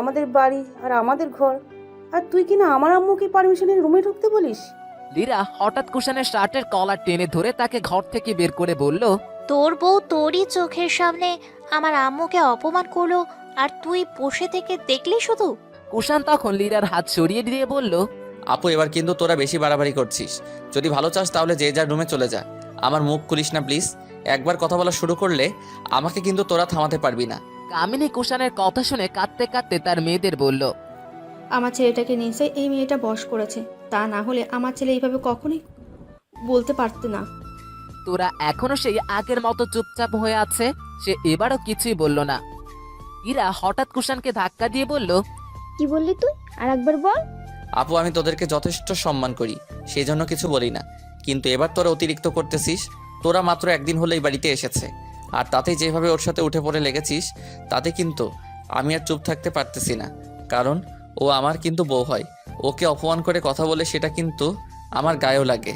আমাদের বাড়ি আর আমাদের ঘর। আর তুই কি না আমার আম্মুকে পারমিশনের রুমে ঢুকতে বলিস? লীরা হঠাৎ কুষাণের শার্টের কলার টেনে ধরে তাকে ঘর থেকে বের করে বলল তোর বউ তোরই চোখের সামনে আমার আম্মুকে অপমান করল আর তুই বসে থেকে দেখলি শুধু? কুষাণ তখন লীরার হাত সরিয়ে দিয়ে বলল আপু এবার কিন্তু তোরা বেশি বাড়াবাড়ি করছিস। যদি ভালো চাস তাহলে যে যার রুমে চলে যা। আমার মুখ খুলিস না প্লিজ একবার কথা বলা শুরু করলে আমাকে কিন্তু তোরা থামাতে পারবি না। কামিনী কুষাণের কথা শুনে কাঁদতে কাঁদতে তার মেয়েদের বলল আমার ছেলেটাকে নিশ্চয়ই এই মেয়েটা বশ করেছে। তা না হলে আমার ছেলে এইভাবে কখনোই বলতে পারতে না। তোরা এখনও সেই আগের মতো চুপচাপ হয়ে আছে? সে এবারও কিছুই বলল না। ইরা হঠাৎ কুষাণকে ধাক্কা দিয়ে বলল কি বললি তুই? আর একবার বল। আপু আমি তোদেরকে যথেষ্ট সম্মান করি সেই জন্য কিছু বলি না। কিন্তু এবার তোরা অতিরিক্ত করতেছিস তোরা মাত্র একদিন হলেই বাড়িতে এসেছে। আর তাতে যেভাবে ওর সাথে উঠে পড়ে লেগেছিস তাতে কিন্তু আমি আর চুপ থাকতে পারতেছি না। কারণ ও আমার কিন্তু বউ হয়। ওকে অপমান করে কথা বলে সেটা কিন্তু আমার গায়েও লাগে।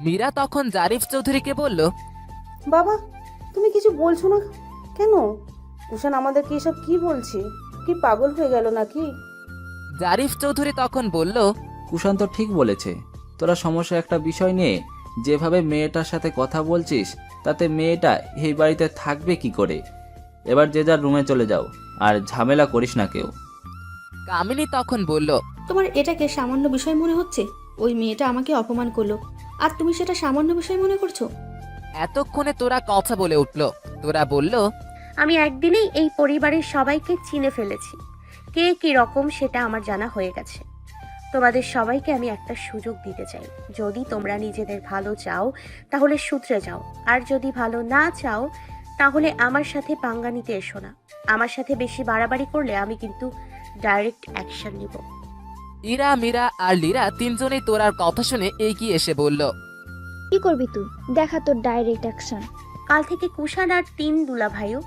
মীরা তখন জারিফ চৌধুরীকে বলল বাবা তুমি কিছু বলছো না কেন? কুষাণ আমাদেরকে এসব কি বলছে? কি পাগল হয়ে গেল নাকি? জারিফ চৌধুরী তখন বলল কুশান্ত ঠিক বলেছে। তোরা সমস্যা একটা বিষয় নিয়ে যেভাবে মেয়েটার সাথে কথা বলছিস তাতে মেয়েটা এই বাড়িতে থাকবে কি করে? এবার যে যার রুমে চলে যাও আর ঝামেলা করিস না কেউ। কামিনী তখন বলল তোমার এটাকে সামান্য বিষয় মনে হচ্ছে? ওই মেয়েটা আমাকে অপমান করল। আর তুমি সেটা সামান্য বিষয় মনে করছ? এতক্ষণে তোরা কথা বলে উঠল। তোরা বলল আমি একদিনেই এই পরিবারের সবাইকে চিনে ফেলেছি। কে কি রকম সেটা আমার জানা হয়ে গেছে। তোমাদের সবাইকে আমি একটা সুযোগ দিতে চাই। যদি তোমরা নিজেদের ভালো চাও তাহলে সূত্রে যাও। আর যদি ভালো না চাও তাহলে আমার সাথে পাঙ্গা নিতে এসো না। আমার সাথে বেশি বাড়াবাড়ি করলে আমি কিন্তু ডাইরেক্ট অ্যাকশন নিব। ইরা মীরা আর লীরা তিনজনেই তোরার কথা শুনে এগিয়ে এসে বলল কি করবি তুই? দেখা তোর ডাইরেক্ট অ্যাকশন কাল থেকে কুষাণ আর তিন দুলা ভাইও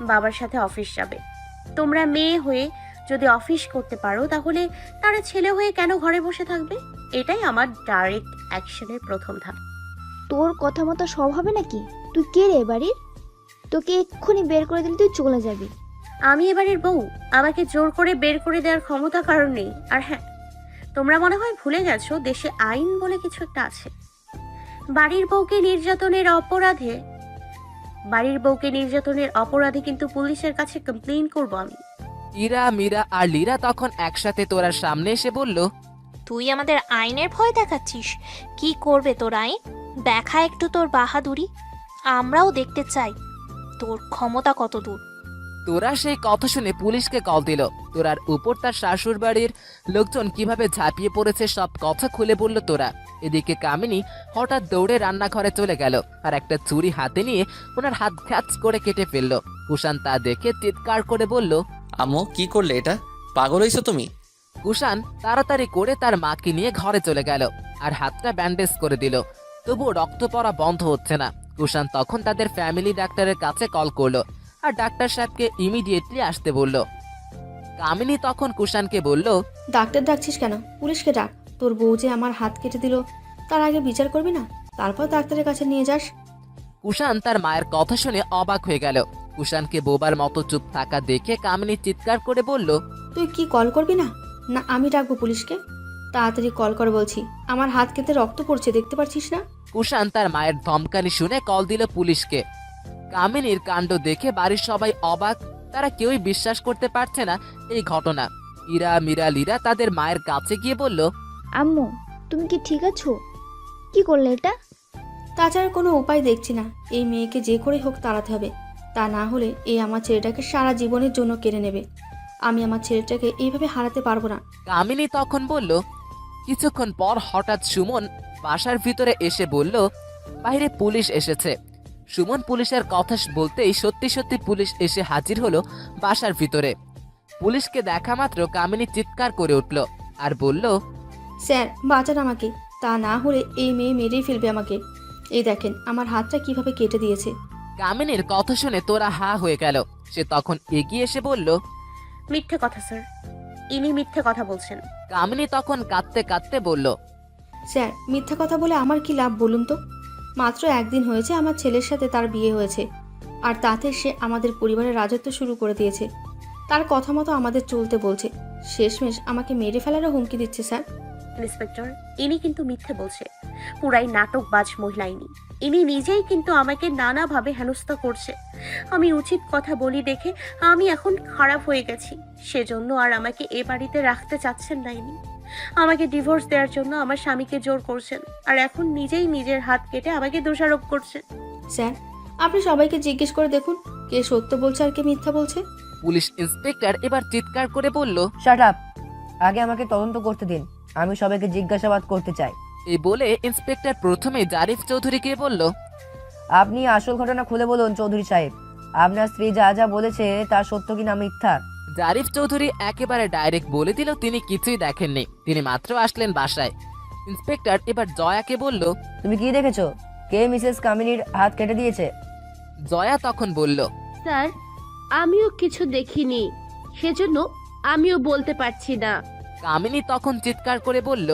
বাবার সাথে অফিস যাবে। তোমরা মেয়ে হয়ে যদি অফিস করতে পারো তাহলে তারা ছেলে হয়ে কেন ঘরে বসে থাকবে? এটাই আমার ডাইরেক্ট অ্যাকশনের প্রথম ধাপ। তোর কথা মতো সব হবে নাকি? তুই কে রে বাড়ির? তোকে এক্ষুনি বের করে দিলে তুই চলে যাবি। আমি এবারের বউ। আমাকে জোর করে বের করে দেওয়ার ক্ষমতা কারণ নেই। আর হ্যাঁ তোমরা মনে হয় ভুলে গেছো দেশে আইন বলে কিছু একটা আছে। বাড়ির বউকে নির্যাতনের অপরাধে বাড়ির বউকে নির্যাতনের অপরাধে কিন্তু পুলিশের কাছে কমপ্লেন করব আমি। ইরা মীরা আর লীরা তখন একসাথে তোরার সামনে এসে বলল তুই আমাদের আইনের ভয় দেখাচ্ছিস। কি করবে তোর আইন? দেখা একটু তোর বাহাদুরি। আমরাও দেখতে চাই তোর ক্ষমতা কত দূর। তোরা সেই কথা শুনে পুলিশকে কল দিল। তোরার উপর তার শাশুড় বাড়ির লোকজন কীভাবে ঝাঁপিয়ে পড়েছে সব কথা খুলে বলল তোরা। এদিকে কামিনী হঠাৎ দৌড়ে রান্নাঘরে চলে গেল আর একটা চুরি হাতে নিয়ে ওনার হাত ঘ্যাচ করে কেটে ফেলল। কুষাণ তা দেখে চিৎকার করে বলল আম্মু কি করলে এটা? পাগল হয়েছো তুমি? কুষাণ তাড়াতাড়ি করে তার মাকে নিয়ে ঘরে চলে গেল আর হাতটা ব্যান্ডেজ করে দিল। তবুও রক্ত পড়া বন্ধ হচ্ছে না। কুষাণ তখন তাদের ফ্যামিলি ডাক্তারের কাছে কল করল আর ডাক্তার সাহেবকে ইমিডিয়েটলি আসতে বলল। কামিনী তখন কুষাণকে বলল ডাক্তার ডাকছিস কেন? পুলিশকে ডাক। তোর বউ যে আমার হাত কেটে দিল তার আগে বিচার করবি না? তারপর ডাক্তারের কাছে নিয়ে যাস। কুষাণ তার মায়ের কথা শুনে অবাক হয়ে গেল। কুষাণকে বোবার মতো চুপ থাকা দেখে কামিনী চিৎকার করে বলল তুই কি কল করবি না? না আমি ডাকবো পুলিশকে। তাড়াতাড়ি কল কর বলছি। আমার হাত কেটে রক্ত পড়ছে দেখতে পাচ্ছিস না? কুষাণ তার মায়ের ধমকানি শুনে কল দিল পুলিশকে। কামিনীর কাণ্ড দেখে বাড়ির সবাই অবাক। তারা কেউই বিশ্বাস করতে পারছে না এই ঘটনা। ইরা মিরা লিরা তাদের মায়ের কাছে গিয়ে বলল আম্মু তুমি কি ঠিক আছো? কি করলে এটা? তাছাড়া কোনো উপায় দেখছি না। এই মেয়েকে যে করেই হোক তাড়াতে হবে। তা না হলে এই আমার ছেলেটাকে সারা জীবনের জন্য কেড়ে নেবে। আমি আমার ছেলেটাকে এইভাবে হারাতে পারব না। কামিনী তখন বলল কিছুক্ষণ পর হঠাৎ সুমন বাসার ভিতরে এসে বলল বাইরে পুলিশ এসেছে। সুমন পুলিশের কথা বলতেই সত্যি সত্যি পুলিশ এসে হাজির হলো বাসার ভিতরে। পুলিশকে দেখা মাত্র কামিনী চিৎকার করে উঠল আর বলল স্যার বাঁচান আমাকে। তা না হলে এই মেয়ে মেরেই ফেলবে আমাকে। এই দেখেন আমার হাতটা কীভাবে কেটে দিয়েছে। কামিনীর কথা শুনে তোরা হা হয়ে গেল। সে তখন এগিয়ে এসে বলল মিথ্যে কথা স্যার। ইনি মিথ্যে কথা বলছেন। কামিনী তখন কাঁদতে কাঁদতে বলল স্যার মিথ্যা কথা বলে আমার কি লাভ বলুন তো? মাত্র একদিন হয়েছে আমার ছেলের সাথে তার বিয়ে হয়েছে আর তাতে সে আমাদের পরিবারের রাজত্ব শুরু করে দিয়েছে। তার কথা মতো আমাদের চলতে বলছে। শেষমেশ আমাকে মেরে ফেলারও হুমকি দিচ্ছে স্যার। ইন্সপেক্টর ইনি কিন্তু মিথ্যে বলছে। পুরাই নাটকবাজ মহিলা ইনি। ইনি নিজেই কিন্তু আমাকে নানাভাবে হেনস্থা করছে। আমি উচিত কথা বলি দেখে আমি এখন খারাপ হয়ে গেছি। সেজন্য আর আমাকে এ বাড়িতে রাখতে চাচ্ছেন না ইনি। আমাকে ডিভোর্স দেওয়ার জন্য আমার স্বামীকে জোর করছেন আর এখন নিজেই নিজের হাত কেটে আমাকে দোষারোপ করছেন। স্যার আপনি সবাইকে জিজ্ঞেস করে দেখুন কে সত্য বলছে আর কে মিথ্যা বলছে? পুলিশ ইন্সপেক্টর এবার চিৎকার করে বলল শাট আপ আগে আমাকে তদন্ত করতে দিন। আমি সবাইকে জিজ্ঞাসাবাদ করতে চাই। এই বলে ইন্সপেক্টর প্রথমে জারিফ চৌধুরীকে বলল আপনি আসল ঘটনা খুলে বলুন চৌধুরী সাহেব। আপনার স্ত্রী যা যা বলেছে তা সত্য কিনা মিথ্যা? জারিফ চৌধুরী একেবারে ডাইরেক্ট বলে দিল তিনি কিছুই দেখেননি। তিনি মাত্র আসলেন বাসায়। ইন্সপেক্টর এবার জয়াকে বলল তুমি কি দেখেছ? কে মিসেস কামিনীর হাত কেটে দিয়েছে? জয়া তখন বলল স্যার আমিও কিছু দেখিনি। সেজন্য আমিও বলতে পারছি না। কামিনী তখন চিৎকার করে বলল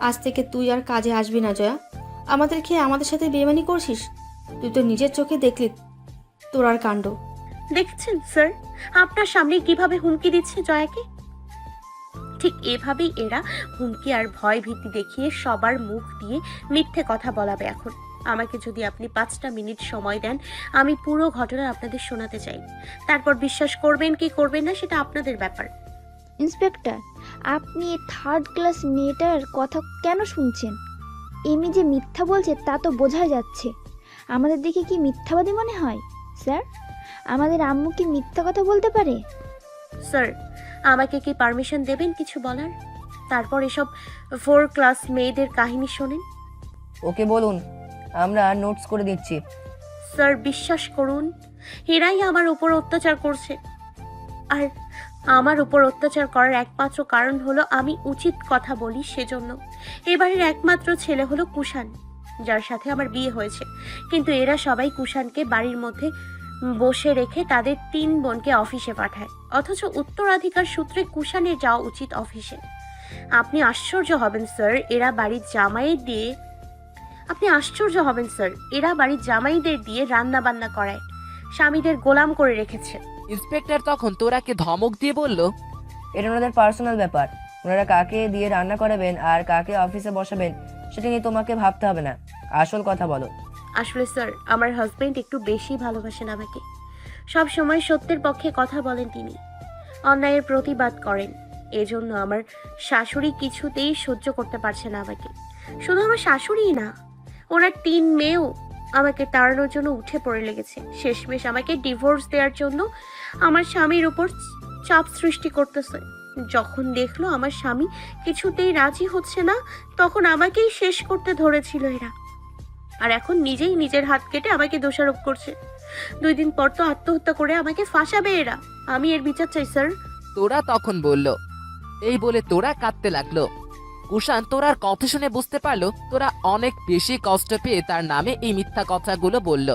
আজ থেকে তুই আর কাজে আসবি না, জয়া। আমাদের খেয়ে আমাদের সাথে বেমানি করছিস? তুই তো নিজের চোখে দেখলি তোর আর কাণ্ড। দেখছেন, স্যার? আপনার সামনে কীভাবে হুমকি দিচ্ছে জয়াকে? ঠিক এভাবেই এরা হুমকি আর ভয় ভীতি দেখিয়ে সবার মুখ দিয়ে মিথ্যে কথা বলাবে এখন। আমাকে যদি আপনি পাঁচটা মিনিট সময় দেন, আমি পুরো ঘটনা আপনাদের শোনাতে চাই। তারপর বিশ্বাস করবেন কি করবেন না, সেটা আপনাদের ব্যাপার। ইন্সপেক্টর আপনি এই থার্ড ক্লাস মেয়েটার কথা কেন শুনছেন? এমনি যে মিথ্যা বলছে তা তো বোঝা যাচ্ছে। আমাদের দেখে কি মিথ্যাবাদী মনে হয় স্যার? আমাদের আম্মু কি মিথ্যা কথা বলতে পারে? স্যার আমাকে কি পারমিশন দেবেন কিছু বলার? তারপর এসব ফোর ক্লাস মেয়েদের কাহিনী শোনেন। ওকে বলুন আমরা নোটস করে দিচ্ছি। স্যার বিশ্বাস করুন এরাই আমার উপর অত্যাচার করছে। আর আমার উপর অত্যাচার করার একমাত্র কারণ হলো আমি উচিত কথা বলি সেজন্য। এবারের একমাত্র ছেলে হলো কুষাণ, যার সাথে আমার বিয়ে হয়েছে। কিন্তু এরা সবাই কুষাণকে বাড়ির মধ্যে বসে রেখে তাদের তিন বোনকে অফিসে পাঠায়। অথচ উত্তরাধিকার সূত্রে কুষাণের যাওয়া উচিত অফিসে। আপনি আশ্চর্য হবেন, স্যার, এরা বাড়ির জামাই দিয়ে আপনি আশ্চর্য হবেন, স্যার, এরা বাড়ির জামাইদের দিয়ে রান্না বান্না করায়। স্বামীদের গোলাম করে রেখেছে। ইন্সপেক্টর তখন তোরাকে ধমক দিয়ে বলল এটা ওনাদের পার্সোনাল ব্যাপার। ওনারা কাকে দিয়ে রান্না করাবেন আর কাকে অফিসে বসাবেন সেটা নিয়ে তোমাকে ভাবতে হবে না। আসল কথা বলো। আসলে স্যার আমার হাজবেন্ড একটু বেশি ভালোবাসেন আমাকে। সব সময় সত্যের পক্ষে কথা বলেন তিনি। অন্যায়ের প্রতিবাদ করেন। এজন্য আমার শাশুড়ি কিছুতেই সহ্য করতে পারছে না আমাকে। শুধু আমার শাশুড়িই না ওনার তিন মেয়েও আমাকে তাড়ানোর জন্য উঠে পড়ে লেগেছে। শেষমেশ আমাকে ডিভোর্স দেওয়ার জন্য আমার স্বামীর উপর চাপ সৃষ্টি করতেছে। যখন দেখল আমার স্বামী কিছুতেই রাজি হচ্ছে না, তখন আমাকেই শেষ করতে ধরেছিল এরা। আর এখন নিজেই নিজের হাত কেটে আমাকে দোষারোপ করছে। দুই দিন পর তো আত্মহত্যা করে আমাকে ফাঁসাবে এরা। আমি এর বিচার চাই, স্যার। তোরা তখন বলল, এই বলে তোরা কাঁদতে লাগল। কুষাণ তোরার কথা শুনে বুঝতে পারল, তোরা অনেক বেশি কষ্ট পেয়ে তার নামে এই মিথ্যা কথাগুলো বলল।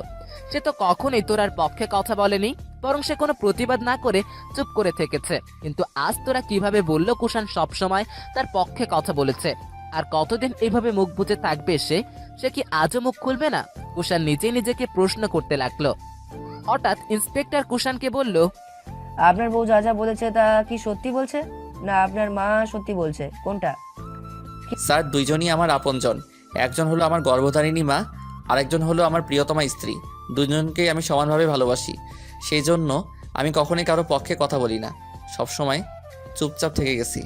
সে তো কখনোই তোরার পক্ষে কথা বলেনি, বরং সে কোনো প্রতিবাদ না করে চুপ করে থেকেছে। কিন্তু আজ তোরা কীভাবে বলল কুষাণ সবসময় তার পক্ষে কথা বলেছে? আর কতদিন এইভাবে মুখ বুজে থাকবে সে? সে কি আজও মুখ খুলবে না? কুষাণ নিজে নিজেকে প্রশ্ন করতে লাগল। হঠাৎ ইন্সপেক্টর কুষাণকে বলল, আপনার বউ যা যা বলেছে তা কি সত্যি বলছে? না, আপনার মা সত্যি বলছে। কোনটা? স্যার, দুইজনই আমার আপনজন। একজন হলো আমার গর্ভধারিণী মা, আরেকজন হলো আমার প্রিয়তমা স্ত্রী। দুজনকেই আমি সমানভাবে ভালোবাসি। সেই জন্য আমি কখনোই কারও পক্ষে কথা বলি না। সবসময় চুপচাপ থেকে গেছি।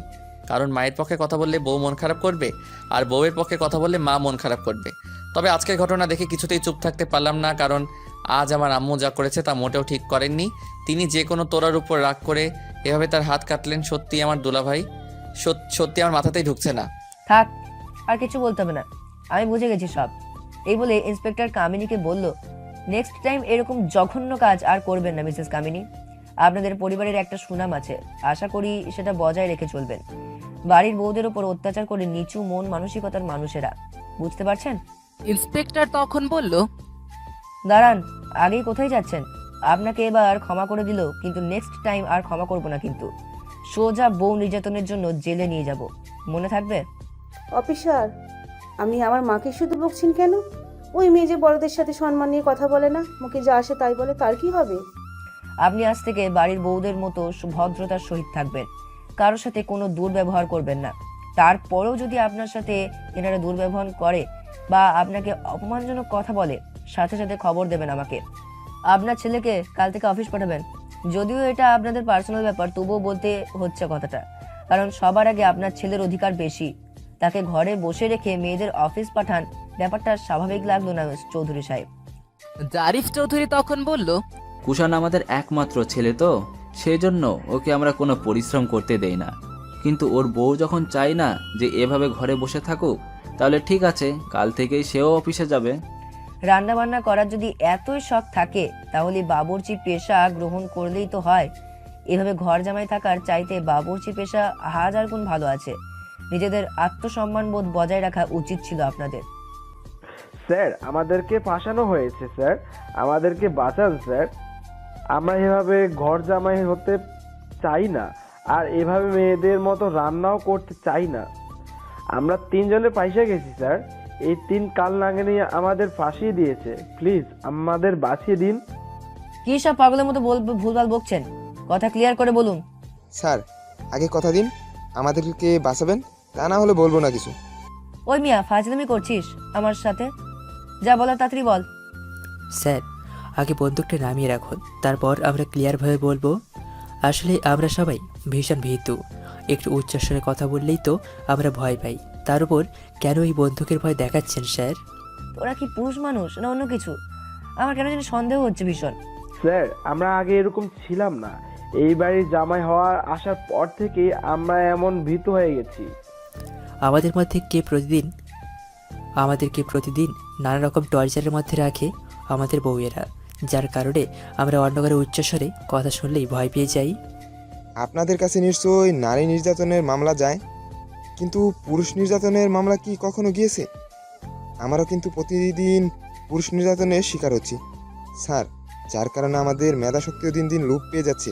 কারণ মায়ের পক্ষে কথা বললে বউ মন খারাপ করবে, আর বউয়ের পক্ষে কথা বললে মা মন খারাপ করবে। তবে আজকের ঘটনা দেখে কিছুতেই চুপ থাকতে পারলাম না, কারণ আজ আমার আম্মু যা করেছে তা মোটেও ঠিক করেননি। তিনি যে কোনো তোরার উপর রাগ করে এভাবে তার হাত কাটলেন সত্যি আমার দুলাভাই। সত- সত্যি আমার মাথাতেই ঢুকছে না। থাক আর কিছু বলতে হবে না। আমি বুঝে গেছি সব। এই বলে ইন্সপেক্টর কামিনীকে বলল নেক্সট টাইম এরকম জঘন্য কাজ আর করবেন না মিসেস কামিনী। আপনাদের পরিবারের একটা সুনাম আছে। আশা করি সেটা বজায় রেখে চলবেন। বাড়ির বউদের ওপর অত্যাচার করে নিচু মন মানসিকতার মানুষেরা। বুঝতে পারছেন? ইন্সপেক্টর তখন বলল দাঁড়ান আগেই কোথায় যাচ্ছেন? আপনাকে এবার ক্ষমা করে দিল কিন্তু নেক্সট টাইম আর ক্ষমা করব না কিন্তু। সোজা বউ নির্যাতনের জন্য জেলে নিয়ে যাব। মনে থাকবে? অফিসার, আপনি আমার মাকে শুধু বকছেন কেন? ওই মেয়ে যে বড়দের সাথে সম্মান নিয়ে কথা বলে না, মুখে যা আসে তাই বলে, তার কি হবে? আপনি আজ থেকে বাড়ির বউদের মতো ভদ্রতার সহিত থাকবেন। কারোর সাথে কোনো দুর্ব্যবহার করবেন না। তারপরেও যদি আপনার সাথে এনারা দুর্ব্যবহার করে বা আপনাকে অপমানজনক কথা বলে, সাথে সাথে খবর দেবেন আমাকে। আপনার ছেলেকে কাল থেকে অফিস পাঠাবেন। যদিও এটা আপনাদের পার্সোনাল ব্যাপার, তবুও বলতে হচ্ছে কথাটা। কারণ সবার আগে আপনার ছেলের অধিকার বেশি। তাকে ঘরে বসে রেখে মেয়েদের অফিস পাঠান। ব্যাপারটা স্বাভাবিক লাগল না চৌধুরী সাহেব। জারিফ চৌধুরী তখন বলল কুষাণ আমাদের একমাত্র ছেলে তো সেই জন্য ওকে আমরা কোনো পরিশ্রম করতে দেই না। কিন্তু ওর বউ যখন চায় না যে এভাবে ঘরে বসে থাকুক তাহলে ঠিক আছে কাল থেকেই সেও অফিসে যাবে। রান্না বান্না করার যদি এতই শখ থাকে তাহলে বাবুর্চি পেশা গ্রহণ করলেই তো হয়। এভাবে ঘর জামাই থাকার চাইতে বাবুর্চি পেশা হাজার গুণ ভালো আছে। নিজেদের আত্মসম্মান বোধ বজায় রাখা উচিত ছিল আপনাদের। স্যার আমাদেরকে ফাঁসানো হয়েছে স্যার। আমাদেরকে বাঁচান স্যার। আমরা এভাবে ঘর জামাই হতে চাই না আর এভাবে মেয়েদের মতো রান্নাও করতে চাই না। আমরা তিনজনে পয়সা গেছি স্যার। এই তিন কাল নাগানি আমাদের ফাঁসিয়ে দিয়েছে। প্লিজ আমাদের বাঁচিয়ে দিন। কি সব পাগলের মতো বল ভুলভাল বকছেন? কথা ক্লিয়ার করে বলুন। স্যার আগে কথা দিন। আমাদেরকে বাঁচাবেন? তা না হলে বলব না কিছু। ওই মিয়া ফাজলামি করছিস আমার সাথে? যা বলার তাড়াতাড়ি বল। স্যার আগে বন্দুকটা নামিয়ে রাখুন তারপর আমরা ক্লিয়ারভাবে বলব। আসলে আমরা সবাই ভীষণ ভীতু। একটু উচ্চস্বরে কথা বললেই তো আমরা ভয় পাই। তার উপর কেন এই বন্দুকের ভয় দেখাচ্ছেন স্যার? ওরা কি পুরুষ মানুষ না অন্য কিছু? আমার কেন জানি সন্দেহ হচ্ছে ভীষণ। স্যার আমরা আগে এরকম ছিলাম না। এই বাড়ির জামাই হওয়ার আসার পর থেকেই আমরা এমন ভীত হয়ে গেছি। আমাদের মধ্যে কে প্রতিদিন, আমাদেরকে প্রতিদিন নানা রকম টর্চারের মধ্যে রাখে আমাদের বউয়েরা, যার কারণে আমরা অন্য কারও উচ্চস্বরে কথা শুনলেই ভয় পেয়ে যাই। আপনাদের কাছে নিশ্চয়ই নারী নির্যাতনের মামলা যায়, কিন্তু পুরুষ নির্যাতনের মামলা কি কখনো গিয়েছে? আমারও কিন্তু প্রতিদিন পুরুষ নির্যাতনের শিকার হচ্ছি। স্যার, যার কারণে আমাদের মেধাশক্তিও দিন দিন লোপ পেয়ে যাচ্ছে।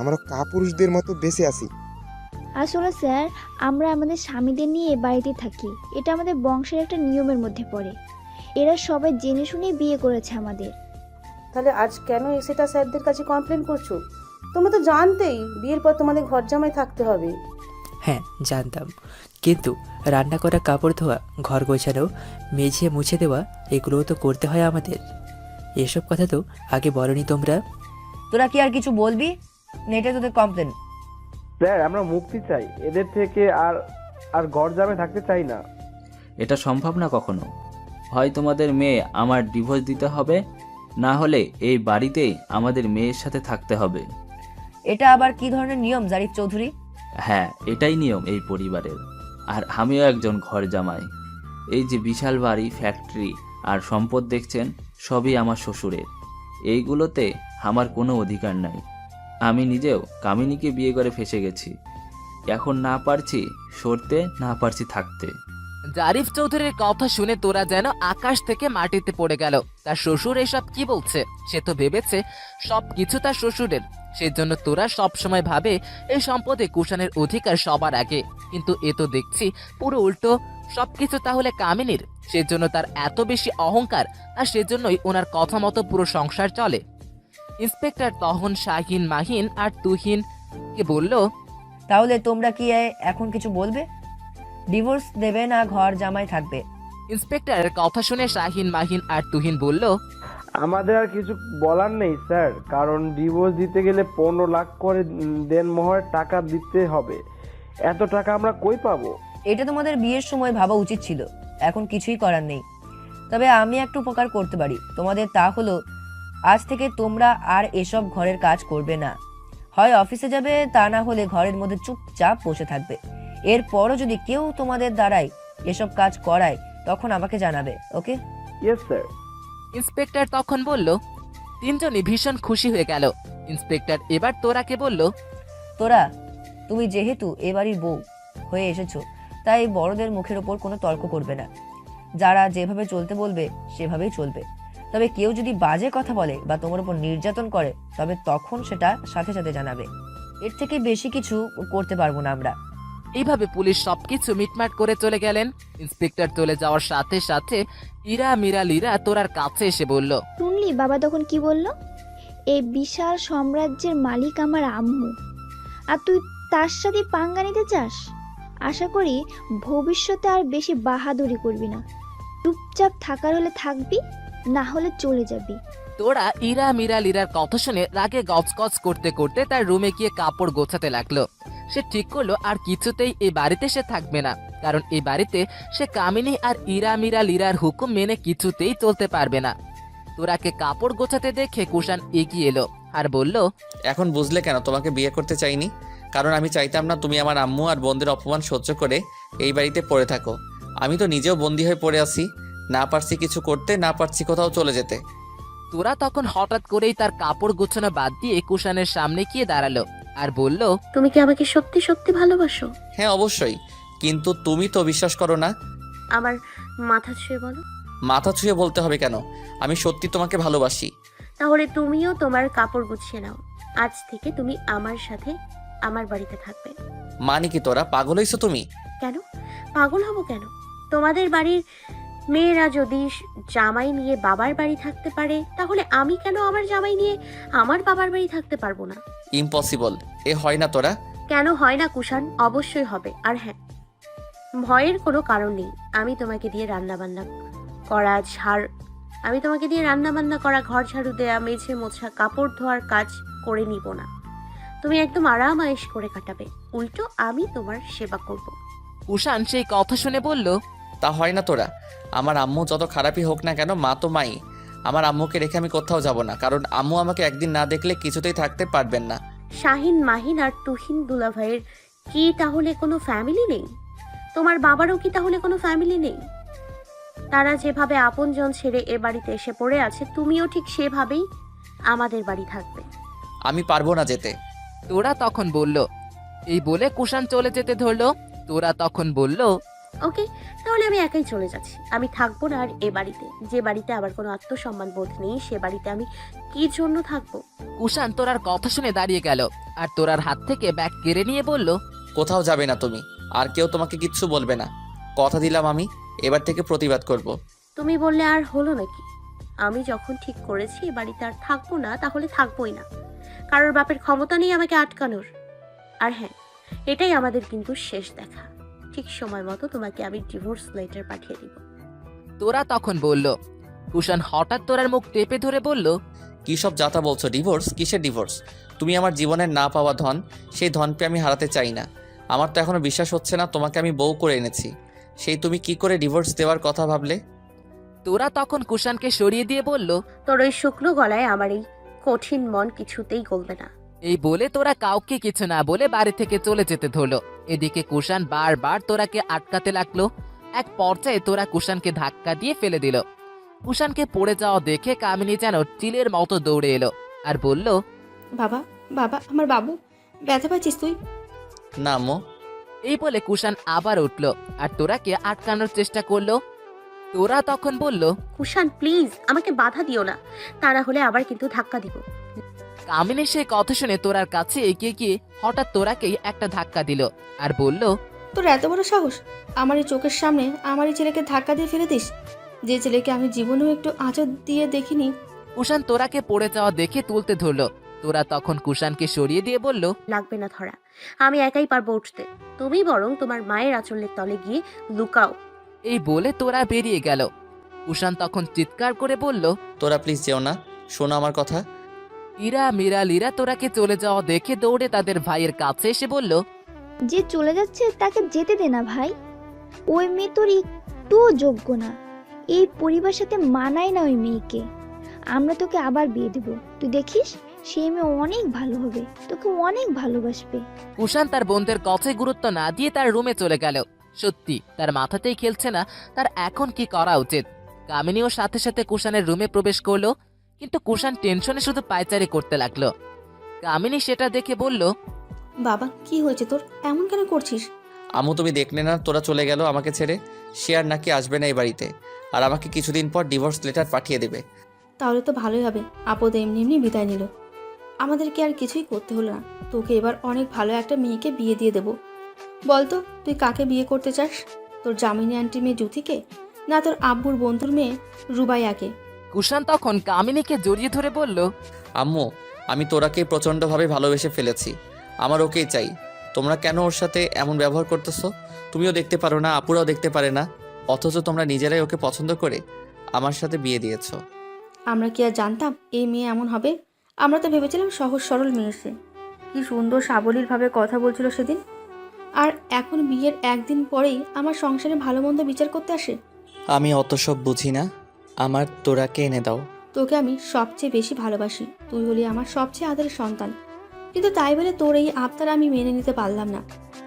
আমরা কাপুরুষদের মতো বেঁচে আছি। আসলে স্যার আমরা আমাদের স্বামীদের নিয়ে এ বাড়িতে থাকি। এটা আমাদের বংশের একটা নিয়মের মধ্যে পড়ে। এরা সবাই জেনে শুনে বিয়ে করেছে আমাদের। তাহলে আজ কেন সেটা স্যারদের কাছে কমপ্লেন করছ? তোমরা তো জানতেই বিয়ের পর তোমাদের ঘর জামাই থাকতে হবে। হ্যাঁ জানতাম। কিন্তু রান্না করা কাপড় ধোয়া ঘর গোছানো মেঝে মুছে দেওয়া এগুলোও তো করতে হয় আমাদের। এসব কথা তো আগে বলনি তোমরা। তোরা কি আর কিছু বলবি? নেটে তোদের কমপ্লেন স্যার আমরা মুক্তি চাই। এদের থেকে আর আর ঘর জামাই থাকতে চাই না। এটা সম্ভব না কখনো। হয় তোমাদের মেয়ে আমার ডিভোর্স দিতে হবে না হলে এই বাড়িতেই আমাদের মেয়ের সাথে থাকতে হবে। এটা আবার কি ধরনের নিয়ম জারিফ চৌধুরী? হ্যাঁ এটাই নিয়ম এই পরিবারের। আর আমিও একজন ঘর জামাই এই যে বিশাল বাড়ি ফ্যাক্টরি আর সম্পদ দেখছেন সবই আমার শ্বশুরের। এইগুলোতে আমার কোনো অধিকার নাই। আমি নিজেও কামিনীকে বিয়ে করে ফেসে গেছি। এখন না পারছি সরতে, না পারছি থাকতে। জারিফ চৌধুরীর কথা শুনে তোরা যেন আকাশ থেকে মাটিতে পড়ে গেল। তার শ্বশুর এসব কি বলছে? সে তো ভেবেছে সব কিছু তার শ্বশুরের। সেজন্য তোরা সব সময় ভাবে এই সম্পদে কুষাণের অধিকার সবার আগে। কিন্তু এ তো দেখছি পুরো উল্টো। সবকিছু তাহলে কামিনীর। সেজন্য তার এত বেশি অহংকার আর সেজন্যই ওনার কথা মতো পুরো সংসার চলে। ইন্সপেক্টর তহন শাহিন মাহিন আর তুহিন কে বলল তাহলে তোমরা কি এখন কিছু বলবে? ডিভোর্স দেবে না ঘর জামাই থাকবে। ইন্সপেক্টরের কথা শুনে শাহিন মাহিন আর তুহিন বলল আমাদের আর কিছু বলার নেই স্যার। কারণ ডিভোর্স দিতে গেলে পনেরো লাখ করে দেন দেনমোহরের টাকা দিতে হবে। এত টাকা আমরা কই পাবো? এটা তোমাদের বিয়ের সময় ভাবা উচিত ছিল। এখন কিছুই করার নেই। তবে আমি একটু উপকার করতে পারি। তোমাদের তা হলো আজ থেকে তোমরা আর এসব ঘরের কাজ করবে না। হয় অফিসে যাবে তা না হলে ঘরের মধ্যে চুপচাপ বসে থাকবে। এরপরও যদি কেউ তোমাদের দ্বারাই এসব কাজ করায় তখন আমাকে জানাবে ওকে? ইয়েস স্যার ইন্সপেক্টর তখন বলল তিনজনই ভীষণ খুশি হয়ে গেল। ইন্সপেক্টর এবার তোরাকে বলল তোরা তুমি যেহেতু এবারই বউ হয়ে এসেছ তাই বড়দের মুখের ওপর কোনো তর্ক করবে না। যারা যেভাবে চলতে বলবে সেভাবেই চলবে। তবে কেউ যদি বাজে কথা বলে বা তোমার উপর নির্যাতন করে তবে তখন সেটা সাথে সাথে জানাবে। এর থেকে বেশি কিছু করতে পারব না আমরা। এইভাবে পুলিশ সবকিছু মিটমাট করে চলে গেলেন। ইন্সপেক্টর চলে যাওয়ার সাথে সাথে ইরা মিরা লিরা তোরার কাছে এসে বলল শুনলি বাবা তখন কি বলল? এই বিশাল সাম্রাজ্যের মালিক আমার আম্মু। আর তুই তার সাথে পাঙ্গা নিতে চাস? আশা করি ভবিষ্যতে আর বেশি বাহাদুরি করবি না। চুপচাপ থাকার হলে থাকবি। না হলে চলে যাবি। তোরা ইরা মিরা লিরার কথা শুনে রাগে গজগজ করতে করতে তার রুমে গিয়ে কাপড় গোছাতে লাগল। সে ঠিক করল আর কিছুতেই এই বাড়িতে সে থাকবে না কারণ এই বাড়িতে সে কামিনী আর ইরা মিরা লিরার হুকুম মেনে কিছুতেই চলতে পারবে না। তোরাকে কাপড় গোছাতে দেখে কুষাণ এগিয়ে এলো আর বলল এখন বুঝলে কেন তোমাকে বিয়ে করতে চাইনি? কারণ আমি চাইতাম না তুমি আমার আম্মু আর বোনদের অপমান সহ্য করে এই বাড়িতে পড়ে থাকো। আমি তো নিজেও বন্দি হয়ে পড়ে আছি। না পারছি কিছু করতে না পারছি কোথাও চলে যেতে। তোরা তখন হঠাৎ করেই তার কাপড় গোছানো বাদ দিয়ে কুষাণের সামনে গিয়ে দাঁড়াল আর বলল তুমি কি আমাকে সত্যি সত্যি ভালোবাসো? হ্যাঁ অবশ্যই। কিন্তু তুমি তো বিশ্বাস করো না। আমার মাথা ছুঁয়ে বলো। মাথা ছুঁয়ে বলতে হবে কেন? আমি সত্যি তোমাকে ভালোবাসি। তাহলে তুমিও তোমার কাপড় গুছিয়ে নাও। আজ থেকে তুমি আমার সাথে আমার বাড়িতে থাকবে। মানে কি তোরা? পাগল হইছো তুমি? কেন? পাগল হব কেন? তোমাদের বাড়ির মেয়েরা যদি জামাই নিয়ে বাবার বাড়ি থাকতে পারে তাহলে আমি কেন আমার জামাই নিয়ে আমার বাবার বাড়ি থাকতে পারব না? ইম্পসিবল এ হয় না তোরা? কেন হয় না কুষাণ? অবশ্যই হবে। আর হ্যাঁ ভয়ের কোনো কারণ নেই। আমি তোমাকে দিয়ে রান্না বান্না করা ঝাড় আমি তোমাকে দিয়ে রান্না বান্না করা ঘর ঝাড়ু দেয়া মেঝে মোছা কাপড় ধোয়ার কাজ করে নিব না। তুমি একদম আরাম আয়েশ করে কাটাবে। উল্টো আমি তোমার সেবা করব। কুষাণ সেই কথা শুনে বলল তা হয় না তোরা। আমার আম্মু যত খারাপই হোক না কেন মা তো মাই। আমার আম্মুকে রেখে আমি কোথাও যাব না কারণ আম্মু আমাকে একদিন না দেখলে কিছুতেই থাকতে পারবেন না। শাহিন মাহিন আর তুহিন দুলাভাইয়ের কি তাহলে কোনো ফ্যামিলি নেই? তোমার বাবারও কি তাহলে কোনো ফ্যামিলি নেই? তারা যেভাবে আপনজন ছেড়ে এ বাড়িতে এসে পড়ে আছে তুমিও ঠিক সেভাবেই আমাদের বাড়ি থাকবে। আমি পারব না যেতে। তোরা তখন বলল এই বলে কুষাণ চলে যেতে ধরলো? তোরা তখন বলল ওকে? তাহলে আমি একাই চলে যাচ্ছি। আমি থাকব না আর এ বাড়িতে। যে বাড়িতে আমার কোনো আত্মসম্মান বোধ নেই সে বাড়িতে আমি কি জন্য থাকব? কুষাণ তোরার কথা শুনে দাঁড়িয়ে গেল আর তোরার হাত থেকে ব্যাগ কেড়ে নিয়ে বলল কোথাও যাবে না তুমি। আর কেউ তোমাকে কিচ্ছু বলবে না। কথা দিলাম আমি এবার থেকে প্রতিবাদ করব। তুমি বললে আর হলো নাকি? আমি যখন ঠিক করেছি এ বাড়িতে আর থাকব না তাহলে থাকবোই না। কারোর বাপের ক্ষমতা নেই আমাকে আটকানোর। আর হ্যাঁ এটাই আমাদের কিন্তু শেষ দেখা। ঠিক সময় মতো তোমাকে আমি ডিভোর্স লেটার পাঠিয়ে দিব। তোরা তখন বলল কুষাণ হঠাৎ তোরার মুখ টেপে ধরে বলল কী সব যাতা বলছো ডিভোর্স কিসের ডিভোর্স তুমি আমার জীবনের না পাওয়া ধন সেই ধনকে আমি হারাতে চাই না। আমার তো এখনও বিশ্বাস হচ্ছে না তোমাকে আমি বউ করে এনেছি। সেই তুমি কি করে ডিভোর্স দেওয়ার কথা ভাবলে? তোরা তখন কুষাণকে সরিয়ে দিয়ে বলল তোর ওই শুকনো গলায় আমার এই কঠিন মন কিছুতেই গলবে না। এই বলে তোরা কাউকে কিছু না বলে বাড়ি থেকে চলে যেতে ধরলো। এদিকে কুষাণ বারবার তোরাকে আটকাতে লাগল। এক পর্যায়ে তোরা কুষাণকে ধাক্কা দিয়ে ফেলে দিল। কুষাণকে পড়ে যাওয়া দেখে কামিনী যেন চিলের মতো দৌড়ে এলো আর বলল বাবা বাবা আমার বাবু ব্যথা পাচ্ছিস তুই? না মো। এই বলে কুষাণ আবার উঠল আর তোরাকে আটকানোর চেষ্টা করল। তোরা তখন বলল কুষাণ প্লিজ আমাকে বাধা দিও না। তা না হলে আবার কিন্তু ধাক্কা দিব। কামিনী সেই কথা শুনে তোরার কাছে এগিয়ে গিয়ে হঠাৎ তোরাকেই একটা ধাক্কা দিল আর বলল তোর এত বড় সাহস? আমার এই চোখের সামনে আমার এই ছেলেকে ধাক্কা দিয়ে ফেলে দিস? যে ছেলেকে আমি জীবনেও একটু আঁচড় দিয়ে দেখিনি? কুষাণ তোরাকে পড়ে যাওয়া দেখে তুলতে ধরলো। তোরা তখন কুষাণকে সরিয়ে দিয়ে বলল লাগবে না ধরা। আমি একাই পারব উঠতে। তুমি বরং তোমার মায়ের আঁচলের তলে গিয়ে লুকাও। এই বলে তোরা বেরিয়ে গেল। কুষাণ তখন চিৎকার করে বলল তোরা প্লিজ যেও না। শোনো আমার কথা। ইরা মিরা লিরা তোরাকে চলে যাওয়া দেখে দৌড়ে তাদের ভাইয়ের কাছে এসে বলল যে চলে যাচ্ছে তাকে যেতে দে না ভাই। ওই মেয়ে তোর একটুও যোগ্য না। এই পরিবার সাথে মানায় না ওই মেয়েকে। আমরা তোকে আবার বিয়ে দেব। তুই দেখিস সেই মেয়ে অনেক ভালো হবে। তোকে অনেক ভালোবাসবে। কুষাণ তার বোনদের কথায় গুরুত্ব না দিয়ে তার রুমে চলে গেল। সত্যি তার মাথাতেই খেলছে না তার এখন কি করা উচিত? কামিনীও সাথে সাথে কুষাণের রুমে প্রবেশ করল। কিন্তু কুষাণ টেনশনে শুধু পায়চারি করতে লাগল। কামিনী সেটা দেখে বলল বাবা কি হয়েছে তোর? এমন কেন করছিস? আম্মু তুমি দেখলে না তোরা চলে গেল আমাকে ছেড়ে? সে আর নাকি আসবে না এই বাড়িতে। আর আমাকে কিছুদিন পর ডিভোর্স লেটার পাঠিয়ে দেবে। তাহলে তো ভালোই হবে। আপদ এমনি এমনি বিদায় নিল। আমাদেরকে আর কিছুই করতে হলো না। তোকে এবার অনেক ভালো একটা মেয়েকে বিয়ে দিয়ে দেবো। বলতো তুই কাকে বিয়ে করতে চাস? তোর জামিনী আন্টি মেয়ে জুথিকে? না তোর আব্বুর বন্ধুর মেয়ে রুবাইয়াকে? কুষাণ তখন কামিনীকে জড়িয়ে ধরে বলল আম্মু আমি তোরাকে প্রচণ্ডভাবে ভালোবেসে ফেলেছি। আমার ওকেই চাই। তোমরা কেন ওর সাথে এমন ব্যবহার করতেছো? তুমিও দেখতে পারো না আপুরাও দেখতে পারে না। অথচ তোমরা নিজেরাই ওকে পছন্দ করে আমার সাথে বিয়ে দিয়েছ। আমরা কি আর জানতাম এই মেয়ে এমন হবে? আমরা তো ভেবেছিলাম সহজ সরল মেয়ে সে। কি সুন্দর সাবলীলভাবে কথা বলছিল সেদিন। আর এখন বিয়ের একদিন পরেই আমার সংসারে ভালো মন্দ বিচার করতে আসে? আমি অত সব বুঝি না। আমার তোরাকে এনে দাও। তোকে আমি সবচেয়ে বেশি ভালোবাসি। তুই হলি আমার সবচেয়ে আদরের সন্তান। কিন্তু তাই বলে তোর এই আবতার আমি মেনে নিতে পারলাম না।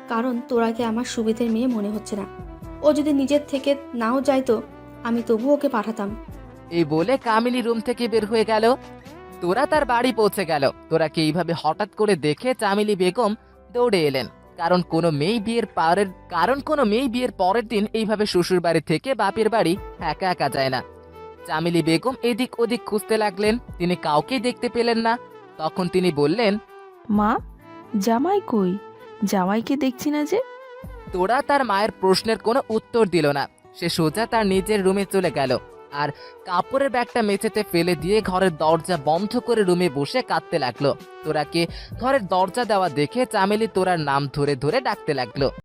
কারণ তোরাকে আমার সুবিধের মেয়ে মনে হচ্ছে না। ও যদি নিজের থেকে নাও যাইতো আমি তবু ওকে পাঠাতাম। এই বলে কামিনী রুম থেকে বের হয়ে গেল। তোরা তার বাড়ি পৌঁছে গেল। তোরাকে এইভাবে হঠাৎ করে দেখে চামিলি বেগম দৌড়ে এলেন। কারণ কোনো মেয়ে বিয়ের পরের কারণ কোনো মেয়ে বিয়ের পরের দিন এইভাবে শ্বশুর বাড়ি থেকে বাপের বাড়ি একা একা যায় না। চামিলি বেগম এদিক ওদিক খুঁজতে লাগলেন। তিনি কাউকেই দেখতে পেলেন না। তখন তিনি বললেন মা জামাই কই? জামাইকে দেখছি না যে। তোরা তার মায়ের প্রশ্নের কোনো উত্তর দিল না। সে সোজা তার নিজের রুমে চলে গেল। আর কাপড়ের ব্যাগটা মেঝেতে ফেলে দিয়ে ঘরের দরজা বন্ধ করে রুমে বসে কাঁদতে লাগল। তোরাকে ঘরের দরজা দেওয়া দেখে চামেলি তোরার নাম ধরে ধরে ডাকতে লাগল।